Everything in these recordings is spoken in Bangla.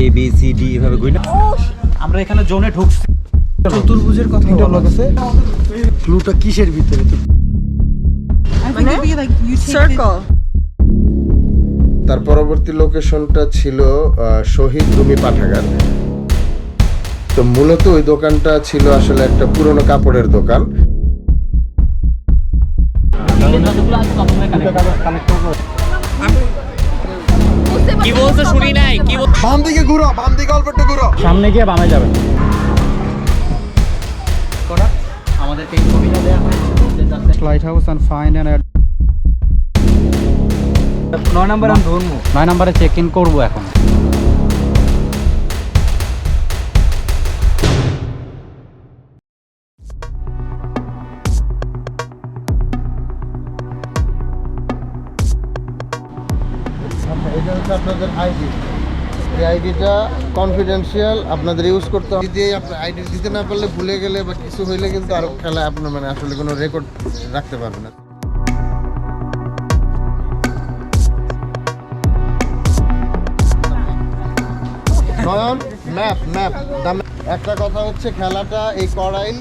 এ বি সি ডি এভাবে গুই না। আমরা এখানে জোনে ঢুকছি। চতুর্ভুজের কথা বলা আছে ক্লুটা কিসের ভিতরে? মানে সার্কেল তার পরবর্তী লোকেশনটা ছিল আহ, শহীদ রুমি পাঠাগার। তো মূলত ওই দোকানটা ছিল আসলে একটা পুরনো কাপড়ের দোকান। কি বলছো শুনি নাই? কি বাম দিকে ঘুরো বাম দিকে অল্প একটু ঘুরো। সামনে গিয়ে বামে যাবে। আমাদেরকে এই দেওয়া হয়েছে। Light house and fine and নয় নম্বরে আমি ধরবো। নয় নম্বরে চেক ইন করব এখন। হচ্ছে আপনাদের আইডি এই আইডিটা কনফিডেন্সিয়াল আপনাদের ইউজ করতে হবে। যদি আপনার আইডি দিতে না পারলে ভুলে গেলে বা কিছু হইলে কিন্তু আরও খেলা আপনার মানে আসলে কোনো রেকর্ড রাখতে পারবে না। নয়ন, ম্যাপ ম্যাপ একটা কথা হচ্ছে খেলাটা এই কড়াইল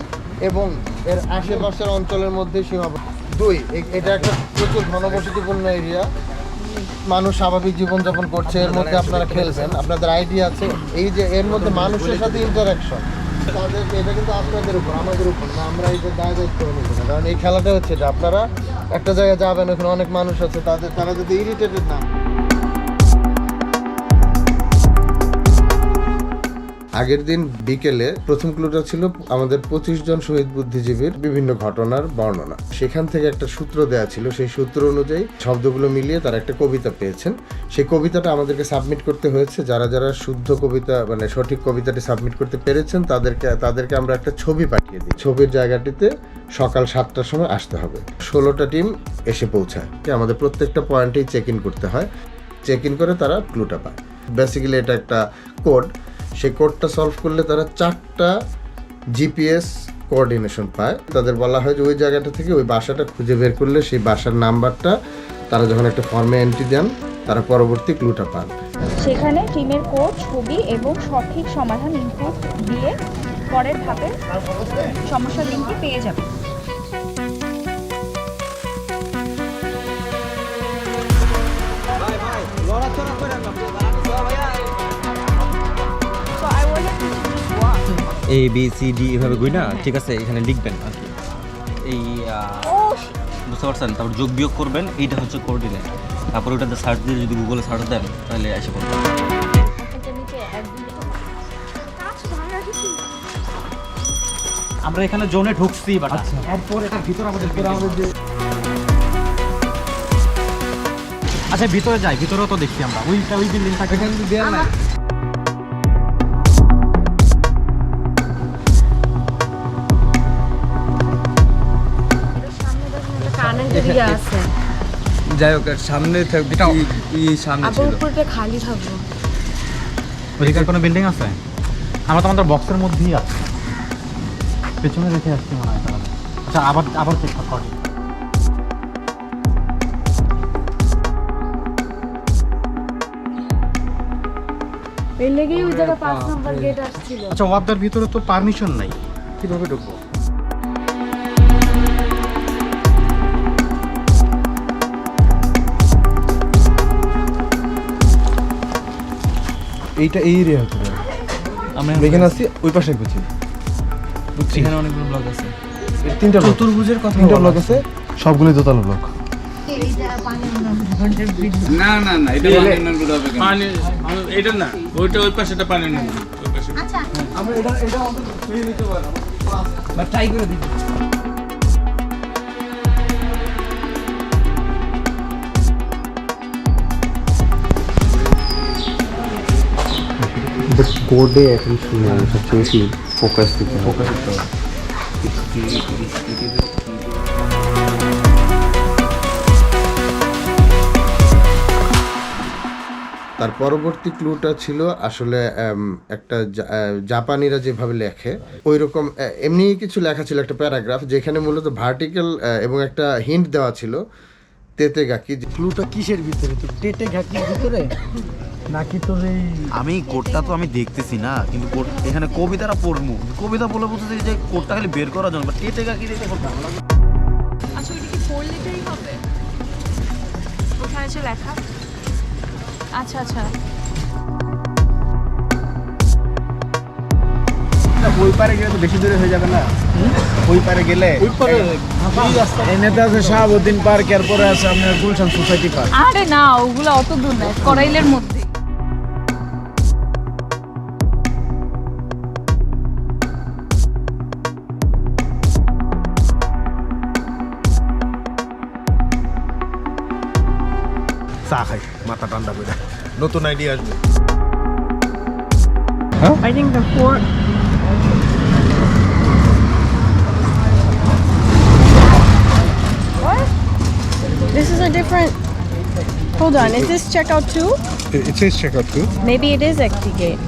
এবং এর আশেপাশের অঞ্চলের মধ্যে সীমাবদ্ধ। দুই এটা একটা প্রচুর ঘনবসতিপূর্ণ এরিয়া মানুষ স্বাভাবিক জীবনযাপন করছে, এর মধ্যে আপনারা খেলবেন। আপনাদের আইডিয়া আছে। এই যে এর মধ্যে মানুষের সাথে ইন্টারাকশন তাদের এটা কিন্তু আপনাদের উপর, আমাদের উপর না, আমরা এই যে দায় দায়িত্ব কারণ এই খেলাটা হচ্ছে যে আপনারা একটা জায়গায় যাবেন, ওখানে অনেক মানুষ আছে, তাদের তারা যদি ইরিটেটেড না আগের দিন বিকেলে প্রথম ক্লুটা ছিল আমাদের পঁচিশ জন শহীদ বুদ্ধিজীবীর বিভিন্ন ঘটনার বর্ণনা। সেখান থেকে একটা সূত্র দেওয়া ছিল, সেই সূত্র অনুযায়ী শব্দগুলো মিলিয়ে তারা একটা কবিতা পেয়েছেন। সেই কবিতাটা আমাদেরকে সাবমিট করতে হয়েছে। যারা যারা শুদ্ধ কবিতা মানে সঠিক কবিতাটি সাবমিট করতে পেরেছেন, তাদেরকে তাদেরকে আমরা একটা ছবি পাঠিয়ে দিই। ছবির জায়গাটিতে সকাল সাতটার সময় আসতে হবে। ষোলোটা টিম এসে পৌঁছায়। আমাদের প্রত্যেকটা পয়েন্টেই চেক ইন করতে হয়। চেক ইন করে তারা ক্লুটা পায়। বেসিক্যালি এটা একটা কোড সেই কোডটা সলভ করলে তারা চারটা জিপিএস কোঅর্ডিনেশন পায়। তাদের বলা হয় যে ওই জায়গাটা থেকে ওই বাসাটা খুঁজে বের করলে সেই বাসার নাম্বারটা তারা যখন একটা ফর্মে এন্ট্রি দেন তারা পরবর্তী ক্লুটা পান। সেখানে টিমের কোড ছবি এবং সঠিক সমাধান ইনপুট দিয়ে পরের ধাপের সমস্যার লিঙ্কটি পেয়ে যাবে। So A B C D এভাবে গুই না? ঠিক আছে এখানে লিখবেন আর কি। এই বুঝতে পারছেন? তারপর যোগ বিয়োগ করবেন এইটা হচ্ছে কোঅর্ডিনেট তারপর ওটাতে সার্চ দিয়ে যদি গুগলে সার্চ দেন তাহলে এসে পড়বে। আমরা এখানে জোনে ঢুকছি বাট এরপর এটার ভিতর আমাদের আমাদের আচ্ছা ভিতরে যাই ভিতরেও তো দেখি আমরা। ওইটা ওই বিল্ডিংটা এখানে দেয়াল নাই। ইয়ে আছে। যাই হোক সামনে থাকবে ই সামনে আবার উপরটা খালি থাকব। ওদিকে কোনো বিল্ডিং আছে? আমরা তো আমাদের বক্সের মধ্যেই আছি। পেছনে রেখে আসছি মনে হয় আচ্ছা আবার আবার চেক কর। এই লেগেই ওই জায়গা পাঁচ নম্বর গেট আসছিল। আচ্ছা ওয়ার্ডার ভিতরে তো পারমিশন নাই। কীভাবে ঢুকবো? এইটা এই এরিয়া হতে পারে। আমরা এখানে আসছি ওই পাশে বুঝছি বুঝছি। এখানে অনেকগুলো ব্লক আছে। তিনটা চতুর্ভুজের কথা তিনটা ব্লক আছে সবগুলোই দোতলা ব্লক না না না এটা পানি উন্নয়ন বোর্ড হবে কেন? পানি এটা না ওইটা ওই পাশে। এটা পানি উন্নয়ন বোর্ড, বাট বোর্ডে এখন শুনে সবচেয়ে বেশি ফোকাস দিতে ফোকাস দিতে হবে তার পরবর্তী ক্লুটা ছিল আসলে একটা জাপানিরা যেভাবে লেখে ওই রকম এমনি কিছু লেখা ছিল একটা প্যারাগ্রাফ যেখানে মূলত ভার্টিক্যাল এবং একটা হিন্ট দেওয়া ছিল তেতে গাকি ক্লুটা কিসের ভিতরে? তো তেতে গাকির ভিতরে? নাকি তোর এই আমি তো আমি দেখতেছি না কিন্তু এখানে কবিতাটা পড়ব। কবিতা বলে বলতেছি যে খালি বের করার জন্য টেটে কি দেখে আচ্ছা ওইটা কি হবে? ওখানে যে লেখা। আচ্ছা আচ্ছা। ওই পারে গেলে তো বেশি দূরে হয়ে যাবে না। ওই পারে গেলে ওই পারে এনেতে আছে শাহাবুদ্দিন পার্ক এরপরে আছে আপনার গুলশান সোসাইটি পার্ক। আরে না ওগুলো অত দূর নয় করাইলের মধ্যে। চা খাই মাথা ঠান্ডা করে নতুন আইডিয়া আসবে I think the four. What? This is a different. Hold on, is this checkout too? It says checkout too. Maybe it is Exigate.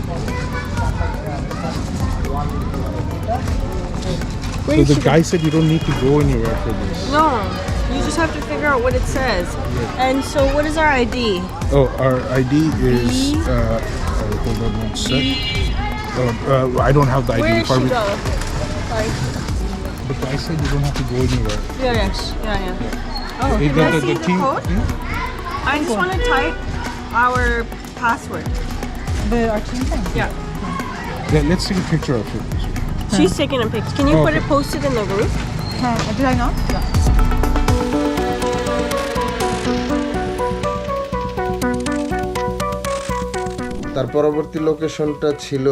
So the guy said you don't need to go anywhere for this. No, you just have to figure out what it says. And so, what is our ID? Oh, our ID is. B. Uh, uh, hold on one sec. Uh, uh, I don't have the ID. Where If should I she go? Sorry. The guy said you don't have to go anywhere. Yeah, yes, yeah, yeah. Oh, Is can I the, see the, the team? code? I just want to type our password. The arch team. Yeah, Yeah, let's take a picture of it. She's taking a picture. Can you put it posted in the roof? Did I group? তার পরবর্তী লোকেশনটা ছিল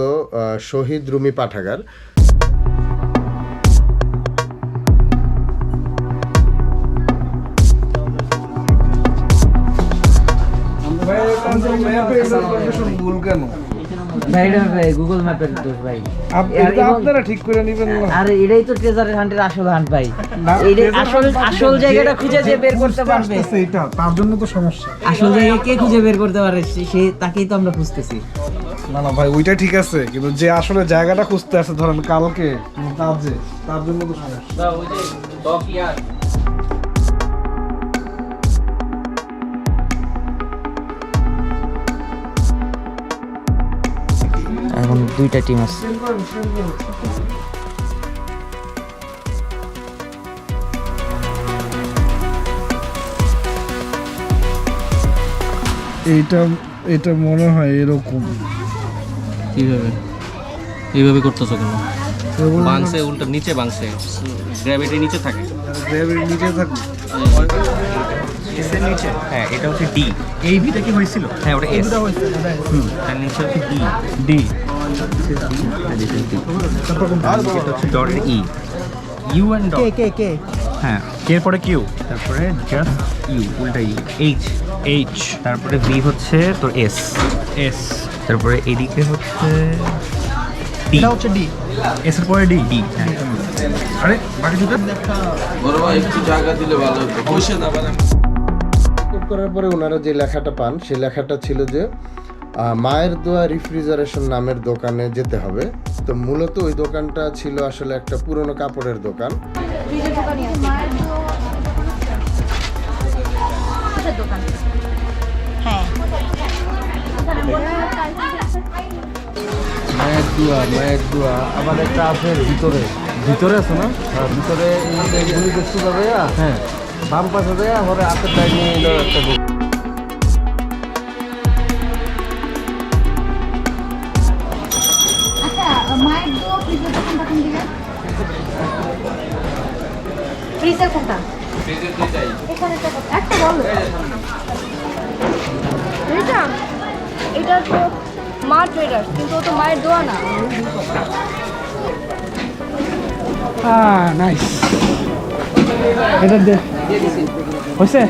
শহীদ রুমি পাঠাগার। কেন? ভাই এটা ভাই গুগল ম্যাপের দোষ ভাই। আপনারা ঠিক করে নেবেন না। আরে এটাই তো ট্রেজারের হান্টের আসল হান্ট ভাই। না, আসল hunt আসল জায়গাটা যে- খুঁজে যে বের করতে পারবে। এটা তার জন্য তো সমস্যা। আসল জায়গা কে খুঁজে বের করতে পারে সে- তাকেই তো আমরা খুঁজতেছি। না না ভাই ওইটা ঠিক আছে কিন্তু যে আসলে জায়গাটা খুঁজতে আছে ধরেন কালকে কাজে তার জন্য তো সমস্যা। এখন দুইটা টিম আছে। এইটা এটা মনে হয় এরকম। কীভাবে? এইভাবে করতেছো কেন? বাংসে উল্টা নিচে বাংসে গ্র্যাভিটি নিচে থাকে। গ্রেভির নিচে থাকবে হ্যাঁ এটা হচ্ছে ডি এই ভিটা কি হয়েছিল? হ্যাঁ ওটা এস তার নিচে হচ্ছে ডি ডি এটা E U and dot K K হ্যাঁ এর পরে কিউ তারপরে জাস্ট ইউ উল্টা ইউ এইচ এইচ তারপরে বি হচ্ছে তোর এস এস তারপরে এদিকে হচ্ছে ডি এটা হচ্ছে ডি এস এর পরে ডি ডি হ্যাঁ। আরে বাকি দুটো? চেক করার পরে ওনারা যে লেখাটা পান সেই লেখাটা ছিল যে মায়ের দোয়া রিফ্রিজারেশন নামের দোকানে যেতে হবে। তো মূলত ওই দোকানটা ছিল আসলে একটা পুরনো কাপড়ের দোকান। মায়ের মায়ের আবার একটা আছে ভিতরে। ভিতরে আছে না? হ্যাঁ ভিতরে দেখতে যাবে হ্যাঁ বাম পাশে দেয় পরে হাতের টাইম নিয়ে একটা মা ট্রেডার্স কিন্তু ও তো মায়ের দোয়া না। হ্যাঁ নাইস এটা দে। হয়েছে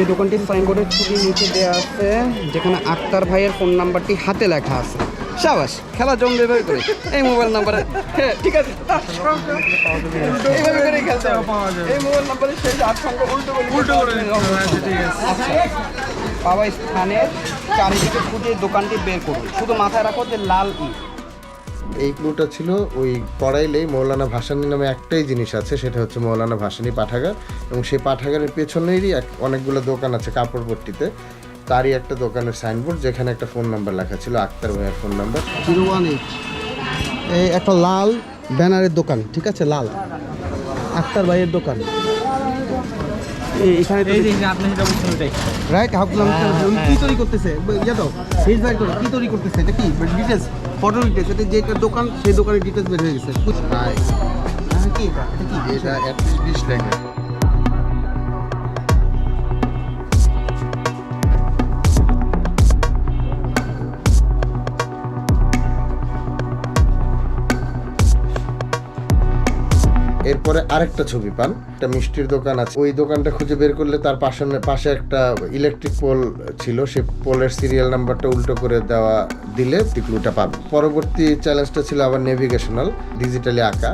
এই দোকানটির সাইনবোর্ডের ছবি নিচে দেওয়া আছে যেখানে আক্তার ভাইয়ের ফোন নাম্বারটি হাতে লেখা আছে। সাবাস খেলা জমবে এভাবে করে। এই মোবাইল নাম্বারে হ্যাঁ ঠিক আছে। এইভাবে করে খেলতে এই মোবাইল নাম্বারে শেষ আট সংখ্যা উল্টো করে উল্টো করে বাবা স্থানের চারিদিকে খুঁজে দোকানটি বের করুন। শুধু মাথায় রাখো যে লাল ই। এই ক্লুটা ছিল ওই কড়াইলেই মৌলানা ভাসানী নামে একটাই জিনিস আছে সেটা হচ্ছে মৌলানা ভাসানী পাঠাগার। এবং সেই পাঠাগারের পেছনেরই এক অনেকগুলো দোকান আছে কাপড়পট্টিতে। তারই একটা দোকানের সাইনবোর্ড যেখানে একটা ফোন নাম্বার লেখা ছিল আক্তার ভাইয়ের phone number zero one eight. এই একটা লাল ব্যানারের দোকান ঠিক আছে? লাল। আক্তার ভাইয়ের দোকান। এখানে এই যে আপনি যেটা বলছেন ওটাই রাইট হাফগুলাম কি তৈরি করতেছে? ইয়ে দাও ফেস বাইর করো কি তৈরি করতেছে? এটা কি? ডিটেলস ফটো ডিটেলস এটা দোকান সেই দোকানের ডিটেলস বের হয়ে গেছে। হ্যাঁ, কি? এটা এটা কি? এটা অ্যাটলিস্ট বিশ টাকা এরপরে আরেকটা ছবি পান, একটা মিষ্টির দোকান আছে। ওই দোকানটা খুঁজে বের করলে তার পাশে পাশে একটা ইলেকট্রিক পোল ছিল, সে পোলের সিরিয়াল নাম্বারটা উল্টো করে দেওয়া দিলে টিকলুটা পাবে পরবর্তী চ্যালেঞ্জটা ছিল আবার নেভিগেশনাল ডিজিটালি আঁকা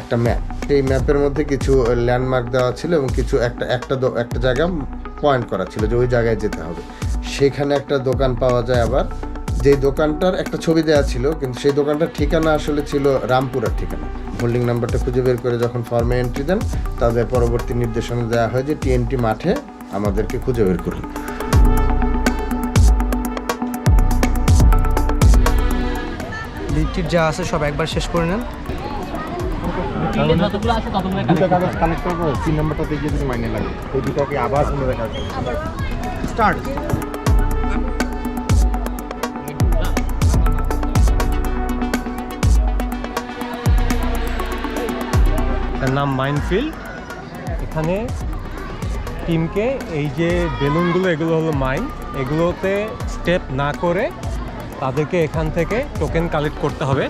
একটা ম্যাপ সেই ম্যাপের মধ্যে কিছু ল্যান্ডমার্ক দেওয়া ছিল এবং কিছু একটা একটা একটা জায়গা পয়েন্ট করা ছিল যে ওই জায়গায় যেতে হবে। সেখানে একটা দোকান পাওয়া যায় আবার যেই দোকানটার একটা ছবি দেওয়া ছিল কিন্তু সেই দোকানটার ঠিকানা আসলে ছিল রামপুরার ঠিকানা। হোল্ডিং নাম্বারটা খুঁজে বের করে যখন ফর্মে এন্ট্রি দেন তাদের পরবর্তী নির্দেশনা দেওয়া হয় যে টিএনটি মাঠে আমাদেরকে খুঁজে বের করুন। লিচির যা আছে সব একবার শেষ করে নেন। দুটো কাগজ কালেক্ট করব তিন নাম্বারটা দেখিয়ে যদি মাইনে লাগে। ওই দুটোকে আবার শুনে দেখা স্টার্ট। তার নাম মাইনফিল্ড এখানে টিমকে এই যে বেলুনগুলো এগুলো হলো মাইন এগুলোতে স্টেপ না করে তাদেরকে এখান থেকে টোকেন কালেক্ট করতে হবে।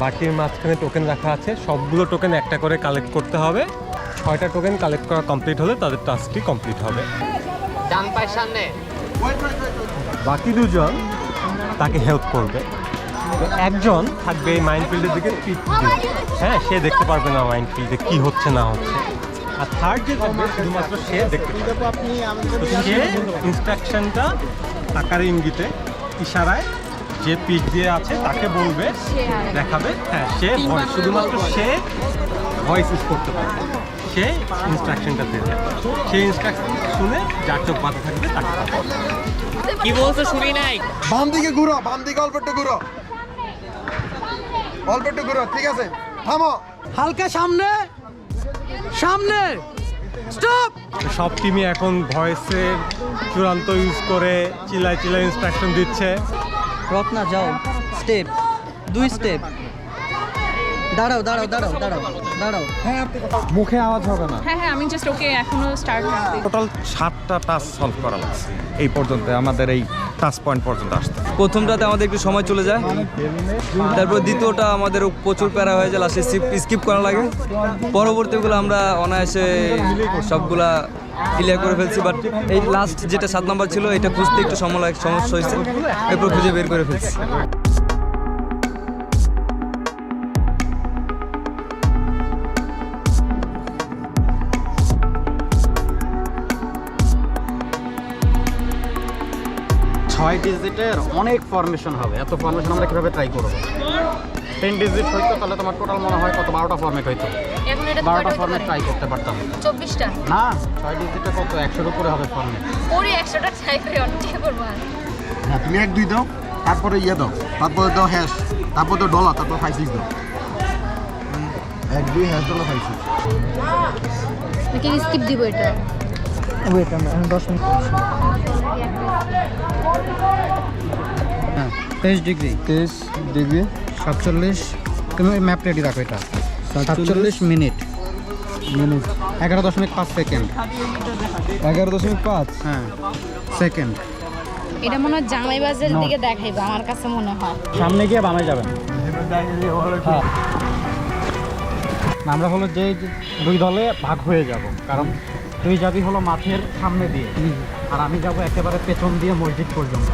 বাটির মাঝখানে টোকেন রাখা আছে। সবগুলো টোকেন একটা করে কালেক্ট করতে হবে। ছয়টা টোকেন কালেক্ট করা কমপ্লিট হলে তাদের টাস্কটি কমপ্লিট হবে। ডান পায়ের সামনে। বাকি দুজন তাকে হেল্প করবে। একজন থাকবে এই মাইনফিল্ডের দিকে হ্যাঁ সে দেখতে পারবে না মাইনফিল্ডে কি হচ্ছে না হচ্ছে। আর থার্ড যে থাকবে শুধুমাত্র সে দেখতে পারবে। সে ইনস্ট্রাকশনটা আকারে ইঙ্গিতে ইশারায় যে পিঠ দিয়ে আছে তাকে বলবে দেখাবে। হ্যাঁ সে শুধুমাত্র সে ভয়েস ইউজ করতে পারবে। সে ইনস্ট্রাকশনটা দেবে। সেই ইনস্ট্রাকশন শুনে যার চোখ বাঁধা থাকবে তাকে কি বলছো শুনি নাই? বাম দিকে ঘুরো বাম দিকে অল্প একটু ঘুরো। অল্প একটু ঘুরো ঠিক আছে? থামো। হালকা সামনে। সামনে। স্টপ! সব টিমই এখন ভয়েসের চূড়ান্ত ইউজ করে চিলাই চিলাই ইনস্ট্রাকশন দিচ্ছে। রত্না যাও। স্টেপ। দুই স্টেপ। দাঁড়াও দাঁড়াও দাঁড়াও দাঁড়াও। দাঁড়াও। মুখে আওয়াজ হবে না। হ্যাঁ হ্যাঁ আমি জাস্ট ওকে এখনও স্টার্ট করতে টোটাল সাতটা টাস্ক সলভ করা লাগছে। এই পর্যন্ত আমাদের এই টাচ পয়েন্ট পর্যন্ত আসতে। প্রথমটাতে আমাদের একটু সময় চলে যায়। তারপর দ্বিতীয়টা আমাদের প্রচুর প্যারা হয়ে যায় লাস্টে স্কিপ করা লাগে। পরবর্তীগুলো আমরা অনায়াসে সবগুলা ক্লিয়ার করে ফেলছি বাট এই লাস্ট যেটা সাত নম্বর ছিল এটা খুঁজতে একটু সময় লাগে সমস্যা হয়েছে। এরপর খুঁজে বের করে ফেলছি। ছয় ডিজিটের অনেক ফরমেশন হবে। এত ফরমেশন আমরা কীভাবে ট্রাই করব? টেন ডিজিট হইতো তাহলে তোমার টোটাল মনে হয় কত? বারোটা ফর্মেট হইতো। বারোটা ফর্মেট ট্রাই করতে পারতাম। চব্বিশটা? না ছয় ডিজিটে কত? একশোর উপরে হবে ফর্মেট ওরে একশোটা ট্রাই করে অনেক করব হ্যাঁ তুমি এক দুই দাও তারপরে ইয়ে দাও তারপরে দাও হ্যাশ তারপরে দাও ডলার তারপর ফাইভ সিক্স দাও। এক দুই hash dollar five six skip দিব এটা? ওয়েট আমরা দশ মিনিট হ্যাঁ তেইশ ডিগ্রি। তেইশ ডিগ্রি সাতচল্লিশ। তুমি ম্যাপ রেডি রাখো এটা। সাতচল্লিশ মিনিট। মিনিট। এগারো দশমিক পাঁচ সেকেন্ড। এগারো দশমিক পাঁচ? হ্যাঁ সেকেন্ড। এটা মনে হয় জামাইবাজের দিকে দেখাইবে আমার কাছে মনে হয়। সামনে গিয়ে বামে যাবেন। হ্যাঁ। আমরা হলো যে দুই দলে ভাগ হয়ে যাব কারণ তুই যাবি হলো মাঠের সামনে দিয়ে। আর আমি যাব একেবারে পেছন দিয়ে মসজিদ পর্যন্ত।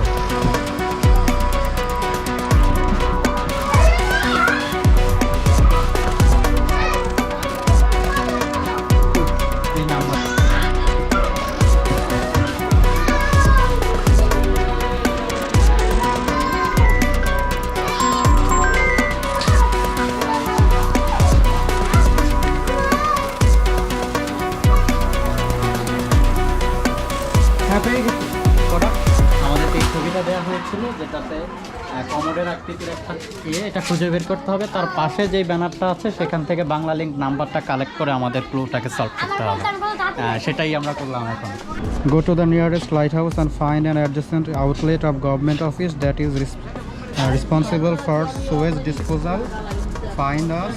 কমোডের আকৃতির একটা ইয়ে এটা খুঁজে বের করতে হবে। তার পাশে যেই ব্যানারটা আছে সেখান থেকে বাংলা লিঙ্ক নাম্বারটা কালেক্ট করে আমাদের ক্লুটাকে সলভ করতে হবে। সেটাই আমরা করলাম এখন। Go to the nearest lighthouse and find an adjacent outlet of government office that is res- uh, for for sewage disposal. Find us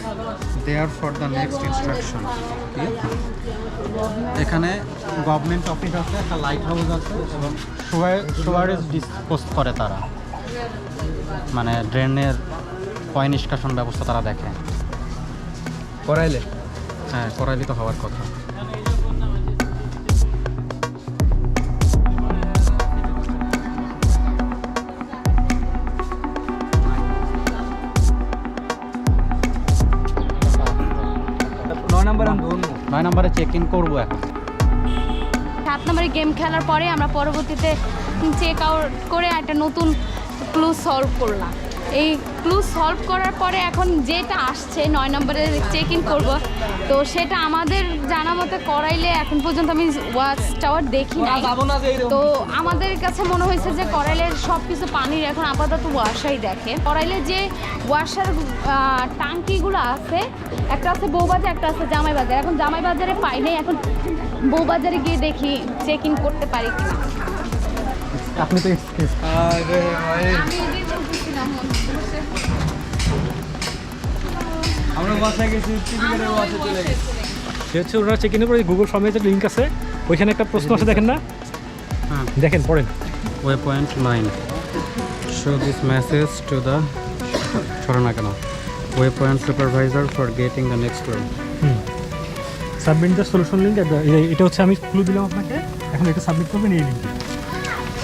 there for the next instruction. এখানে গভর্নমেন্ট অফিস আছে একটা লাইট হাউস আছে এবং সোয়ারেজ ডিসপোজ করে তারা। মানে ড্রেনের পয় নিষ্কাশন ব্যবস্থা তারা দেখে। করাইলে? হ্যাঁ করাইলে তো হওয়ার কথা। নয় নাম্বার নয় নম্বরে চেক ইন করব এখন। সাত নম্বরে গেম খেলার পরে আমরা পরবর্তীতে চেক আউট করে একটা নতুন ক্লু সলভ করলাম। এই ক্লু সলভ করার পরে এখন যেটা আসছে নয় নম্বরে চেক ইন করব। তো সেটা আমাদের জানা মতে করাইলে এখন পর্যন্ত আমি ওয়াচ টাওয়ার দেখি নাই। তো আমাদের কাছে মনে হয়েছে যে করাইলের সব কিছু পানির এখন আপাতত ওয়াশাই দেখে। করাইলে যে ওয়াশার টাঙ্কিগুলো আছে একটা আছে বউবাজার একটা আছে জামাই বাজার এখন জামাই বাজারে পাই নাই এখন বউবাজারে গিয়ে দেখি চেক ইন করতে পারি কিনা। আপনি তো আরে ভাই। আমরা বাসায় গেছি টিভিকেটের বাসে চলে গেছি। সে হচ্ছে ওনারা চেক ইনের পরে গুগল ফর্মে যে লিঙ্ক আছে ওইখানে একটা প্রশ্ন আছে দেখেন না? হ্যাঁ। দেখেন পড়েন। Waypoint nine show this message to the ছড়ো না কেন waypoint supervisor for getting the next floor submit the solution link এটা হচ্ছে আমি ক্লু দিলাম আপনাকে। এখন এটা সাবমিট করবেন এই লিঙ্কে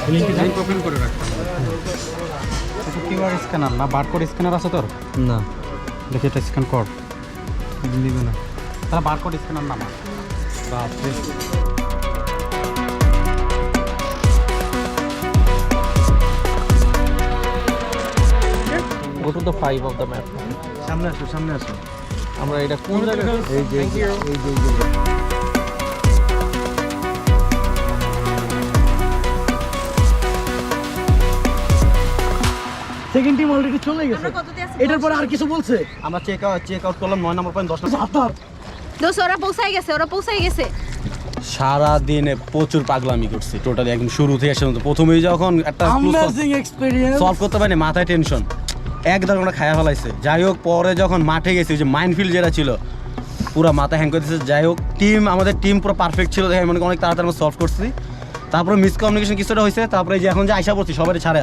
এই লিঙ্কে ওপেন করে রাখতে কিউআর স্ক্যানার না? বারকোড স্ক্যানার আছে তোর? না। দেখি এটা স্ক্যান কর। না। তাহলে বারকোড স্ক্যানার নামা। বাপরে। Go to the five of the map সামনে আসো সামনে আসো। আমরা এটা কোন জায়গায় এই যে এই যে। সেকেন্ড টিম অলরেডি চলে গেছে। এটার পরে আর কিছু বলছে? আমরা চেক আউট চেক আউট করলাম নয় নম্বর পয়েন্ট দশ নম্বর ওরা পৌঁছাই গেছে ওরা পৌঁছাই গেছে। সারা দিনে প্রচুর পাগলামি করছি টোটালি একদম শুরু থেকে শেষ প্রথমেই যখন একটা সলভ করতে পারিনি মাথায় টেনশন এক দাঁড় আমরা খায়া ফেলাইছে। যাই হোক পরে যখন মাঠে গেছি ওই যে মাইন্ডফিল্ড যেটা ছিল পুরো মাথা হ্যাং করে দিয়েছে যাই হোক টিম আমাদের টিম পুরো পারফেক্ট ছিল। দেখে মনে করি অনেক তাড়াতাড়ি আমরা সলভ করছি। তারপরে মিসকমিউনিকেশন কিছুটা হয়েছে তারপরে যে এখন যে আইসা পড়ছি সবাই ছাড়া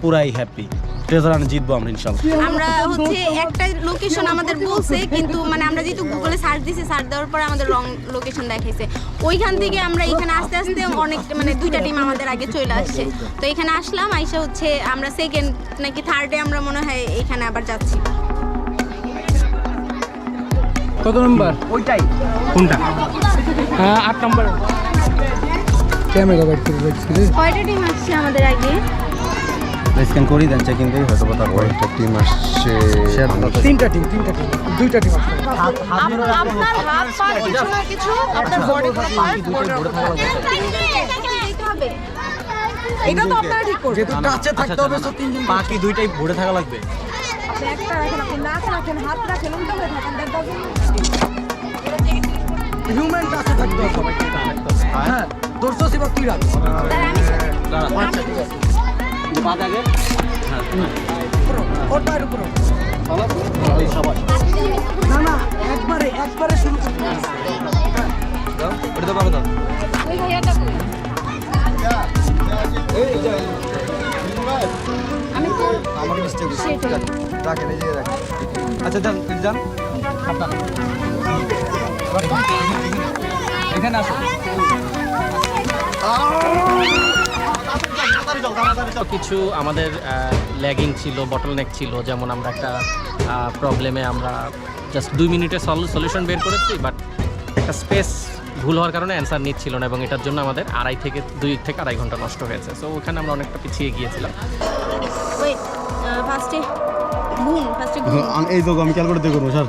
পুরাই হ্যাপি ট্রেজার আনে জিতবো আমরা ইনশাল্লাহ। আমরা হচ্ছে একটা লোকেশন আমাদের বলছে কিন্তু মানে আমরা যেহেতু গুগলে সার্চ দিছি সার্চ দেওয়ার পরে আমাদের রং লোকেশন দেখাইছে। ওইখান থেকে আমরা এখানে আস্তে আস্তে অনেক মানে দুইটা টিম আমাদের আগে চলে আসছে। তো এখানে আসলাম আইসা হচ্ছে আমরা সেকেন্ড নাকি থার্ডে আমরা মনে হয় এখানে আবার যাচ্ছি। কত নম্বর ওইটাই। কোনটা? হ্যাঁ আট নম্বর ক্যামেরা বাইট করে কয়টা টিম আসছে আমাদের আগে? স্ক্যান করি দেন চেক ইন হয়তো তারপরে একটা টিম আসছে। তিনটা টিম তিনটা টিম দুইটা টিম আসছে। আপনার হাত পা কিছু না কিছু আপনার বডি কোনো পার্ট হবে। এটা তো আপনারা ঠিক করবেন যেহেতু টাচে থাকতে হবে সো তিনজন বাকি দুইটাই ভরে থাকা লাগবে। একটা রাখেন আপনি নাক রাখেন হাত রাখেন উল্টো হয়ে থাকেন দ্যাট হিউম্যান টাচে থাকতে হবে। হ্যাঁ তোর তো সেবা তুই রাখ ওর পায়ের উপর না না একবারে একবারে শুরু করতে ওটা তো পারো দাও ওই ভাইয়াটা কই? আমি তো আমার মিস্টেক সেটাই। রাখেন এই আচ্ছা যান যান। এখানে আসো কিছু আমাদের ল্যাগিং ছিল বটলনেক ছিল যেমন আমরা একটা প্রবলেমে আমরা জাস্ট দুই মিনিটে সলিউশন বের করেছি বাট একটা স্পেস ভুল হওয়ার কারণে অ্যান্সার নিচ্ছিল না এবং এটার জন্য আমাদের আড়াই থেকে দুই থেকে আড়াই ঘণ্টা নষ্ট হয়েছে। সো ওখানে আমরা অনেকটা পিছিয়ে গিয়েছিলাম। ওয়েট ফার্স্টে গুণ ফার্স্টে গুণ এই তো আমি ক্যালকুলেট করব স্যার।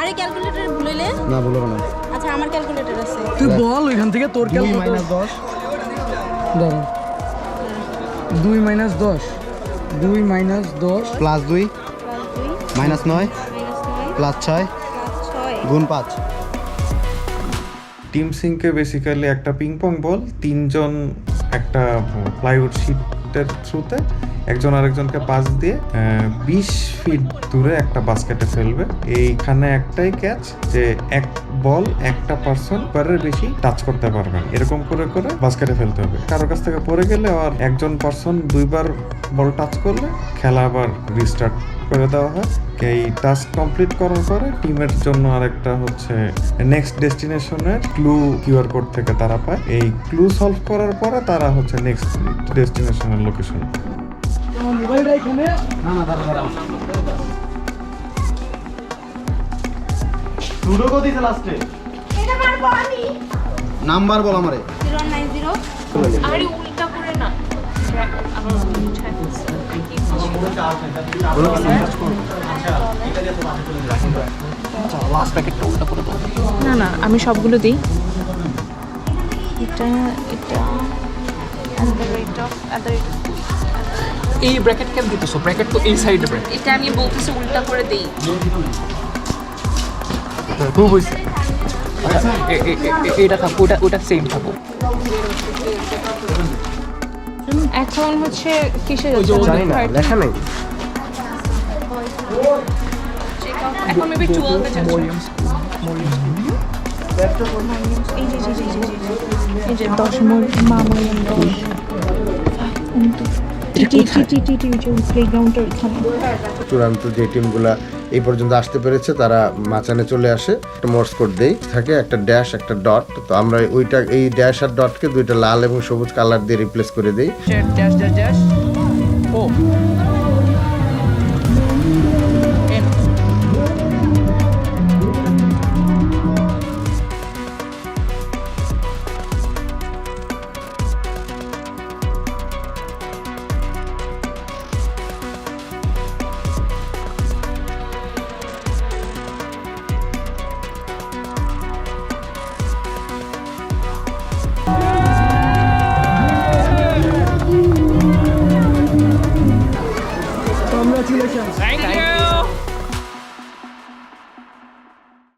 আরে ক্যালকুলেটর ভুলাইলে না না। আচ্ছা আমার ক্যালকুলেটর আছে। তুই বল ওইখান থেকে তোর মাইনাস দশ। ধরো দুই মাইনাস দশ। দুই মাইনাস দশ। প্লাস দুই। মাইনাস নয়। প্লাস ছয়। গুণ পাঁচ। টিম সিংকে বেসিক্যালি একটা পিং পং বল তিনজন একটা প্লাইউড শিটের থ্রুতে একজন আরেকজনকে পাস দিয়ে বিশ ফিট দূরে একটা বাস্কেটে ফেলবে। এইখানে একটাই ক্যাচ যে এক বল একটা পার্সন পারের বেশি টাচ করতে পারবেন। এরকম করে করে বাস্কেটে ফেলতে হবে। কারও কাছ থেকে পড়ে গেলে আর একজন পার্সন দুইবার বল টাচ করলে খেলা আবার রিস্টার্ট করে দেওয়া হয়। এই টাস্ক কমপ্লিট করার পরে টিমের জন্য আরেকটা হচ্ছে নেক্সট ডেস্টিনেশনের ক্লু কিউআর কোড থেকে তারা পায়। এই ক্লু সলভ করার পরে তারা হচ্ছে নেক্সট ডেস্টিনেশনের লোকেশন মোবাইলটা এখানে? লুডো কো দিছে লাস্টে এটা পারব আমি। নাম্বার বল আমারে। Zero nine zero. আরে উল্টা করে না। না না আমি সবগুলো দিই। এটা এটা এই ব্র্যাকেট কেন দিতেছো? ব্র্যাকেট তো এই সাইডে ব্র্যাকেট এটা আমি বলতেছি উল্টা করে দেই। খুব হয়েছে এটা থাকো ওটা ওটা সেম থাকো এখন হচ্ছে কিসে জানি না লেখা নেই এখন মেবি 12 যাচ্ছে দশ। মোল মামুলিয়ান টি টি টি টি টি যে প্লেগ্রাউন্ডের চূড়ান্ত যে টিমগুলা এই পর্যন্ত আসতে পেরেছে, তারা মাচানে চলে আসে, একটা মোর্স কোড দেই, থাকে একটা ড্যাশ একটা ডট তো আমরা ওইটা, এই ড্যাশ আর ডটকে দুইটা লাল এবং সবুজ কালার দিয়ে রিপ্লেস করে দেই। Dash dash dash O.